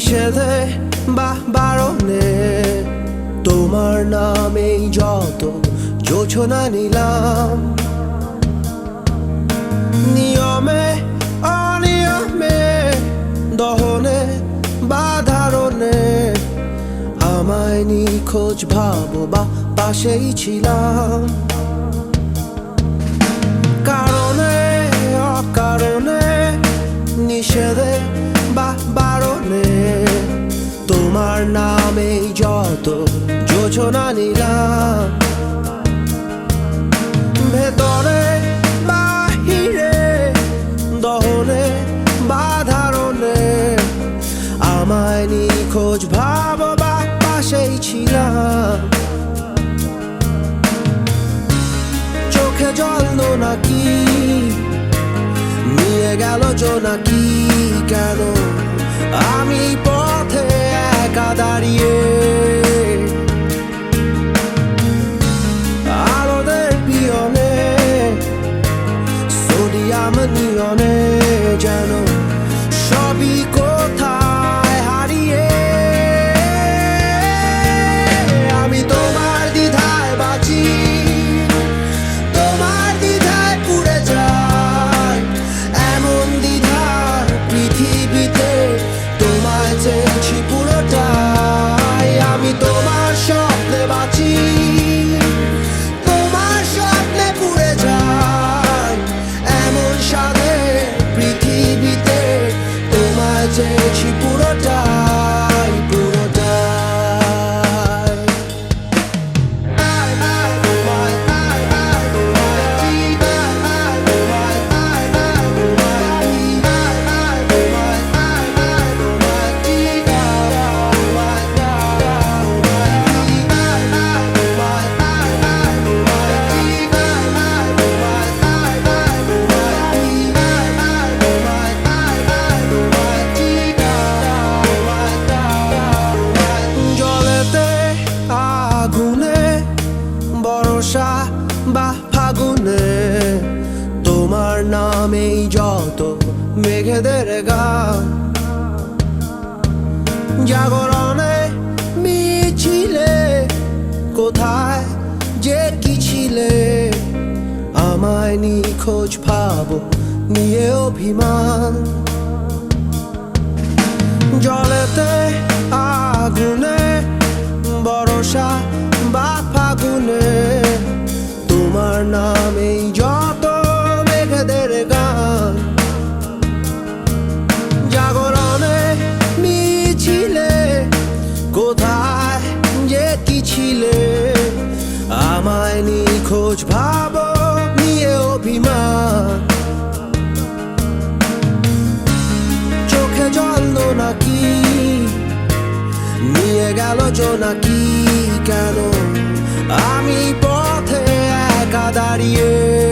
নিষেধে বা বারণে, তোমার নামেই যত যোছনা নিলাম। নিয়মে, অনিয়মে, দহনে বা ধারণে, আমায় নিখোঁজ ভাবো বা পাশেই ছিলাম। যোজনা নিলাম। ভেতরে, বাহিরে, দহনে বা ধারণে আমায় নিখোঁজ ভাব পাশেই ছিলাম। চোখে জল নাকি? নিয়ে গেল জোনাকি কেন? আমি পথে একা দাঁড়িয়ে said you. নামেই যত মেঘেদের গান, জাগরণে মিছিলে কোথায় যে কি ছিলে? আমায় নিখোঁজ ভাবো, নিয়ে অভিমান। বুঝ ভাবক নিয়ে অভিমান চোখে জল নাকি নিয়ে গেল নাকি কেন আমি পথে একা দাঁড়িয়ে